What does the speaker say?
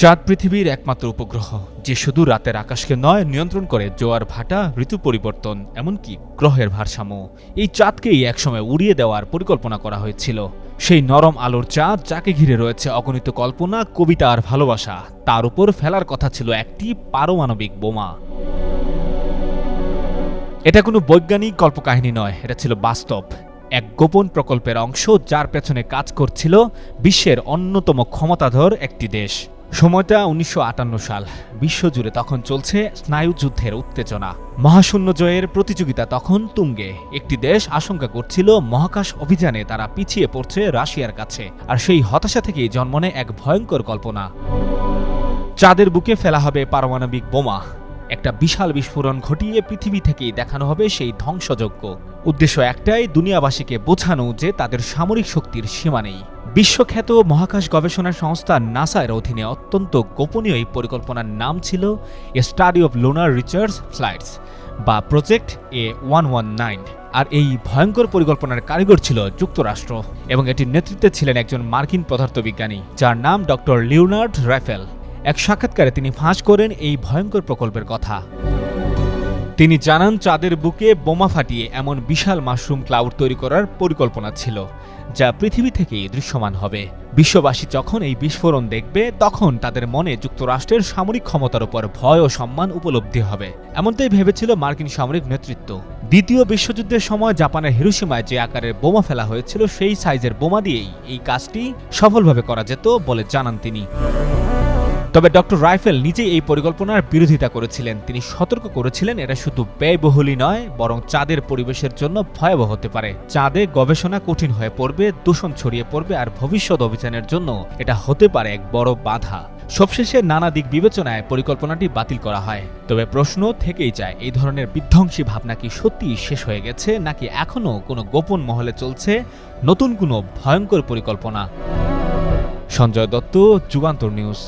চাঁদ পৃথিবীর একমাত্র উপগ্রহ, যে শুধু রাতের আকাশকে নয়, নিয়ন্ত্রণ করে জোয়ার ভাটা, ঋতু পরিবর্তন, এমনকি গ্রহের ভারসাম্য। এই চাঁদকেই একসময় উড়িয়ে দেওয়ার পরিকল্পনা করা হয়েছিল। সেই নরম আলোর চাঁদ যাকে ঘিরে রয়েছে অগণিত কল্পনা, কবিতা আর ভালোবাসা, তার উপর ফেলার কথা ছিল একটি পারমাণবিক বোমা। এটা কোনো বৈজ্ঞানিক কল্পকাহিনী নয়, এটা ছিল বাস্তব। এক গোপন প্রকল্পের অংশ যার পেছনে কাজ করছিল বিশ্বের অন্যতম ক্ষমতাধর একটি দেশ। সময়টা উনিশশো আটান্ন সাল। বিশ্বজুড়ে তখন চলছে স্নায়ুযুদ্ধের উত্তেজনা। মহাশূন্য জয়ের প্রতিযোগিতা তখন তুঙ্গে। একটি দেশ আশঙ্কা করছিল মহাকাশ অভিযানে তারা পিছিয়ে পড়ছে রাশিয়ার কাছে, আর সেই হতাশা থেকেই জন্ম নেয় এক ভয়ঙ্কর কল্পনা। চাঁদের বুকে ফেলা হবে পারমাণবিক বোমা। একটা বিশাল বিস্ফোরণ ঘটিয়ে পৃথিবী থেকেই দেখানো হবে সেই ধ্বংসযজ্ঞ। উদ্দেশ্য একটাই দুনিয়াবাসীকে বোঝানো যে তাদের সামরিক শক্তির সীমা নেই। বিশ্বখ্যাত মহাকাশ গবেষণা সংস্থা নাসার অধীনে অত্যন্ত গোপনীয় এই পরিকল্পনার নাম ছিল study of lunar research flights বা project A one one nine আর এই ভয়ঙ্কর পরিকল্পনার কারিগর ছিল যুক্তরাষ্ট্র এবং এটির নেতৃত্বে ছিলেন একজন মার্কিন পদার্থবিজ্ঞানী, যার নাম ডক্টর লিওনার্ড রাইফেল এক সাক্ষাৎকারে তিনি ফাঁস করেন এই ভয়ঙ্কর প্রকল্পের কথা। তিনি জানান, চাঁদের বুকে বোমা ফাটিয়ে এমন বিশাল মাশরুম ক্লাউড তৈরি করার পরিকল্পনা ছিল, যা পৃথিবী থেকেই দৃশ্যমান হবে। বিশ্ববাসী যখন এই বিস্ফোরণ দেখবে, তখন তাদের মনে যুক্তরাষ্ট্রের সামরিক ক্ষমতার উপর ভয় ও সম্মান উপলব্ধি হবে। এমনটাই ভেবেছিল মার্কিন সামরিক নেতৃত্ব। দ্বিতীয় বিশ্বযুদ্ধের সময় জাপানের হিরোসীমায় যে আকারের বোমা ফেলা হয়েছিল, সেই সাইজের বোমা দিয়েই এই কাজটি সফলভাবে করা যেত বলে জানান তিনি। তবে ডক্টর রাইফেল নিজেই এই পরিকল্পনার বিরোধিতা করেছিলেন। তিনি সতর্ক করেছিলেন, এটা শুধু ব্যয়বহুলই নয়, বরং চাঁদের পরিবেশের জন্য ভয়াবহ হতে পারে। চাঁদে গবেষণা কঠিন হয়ে পড়বে, দূষণ ছড়িয়ে পড়বে, আর ভবিষ্যৎ অভিযানের জন্য এটা হতে পারে এক বড় বাধা। সবশেষে নানা দিক বিবেচনায় পরিকল্পনাটি বাতিল করা হয়। তবে প্রশ্ন থেকেই যায়, এই ধরনের বিধ্বংসী ভাবনা কি সত্যিই শেষ হয়ে গেছে, নাকি এখনও কোনো গোপন মহলে চলছে নতুন কোনো ভয়ঙ্কর পরিকল্পনা? সঞ্জয় দত্ত, যুগান্তর নিউজ।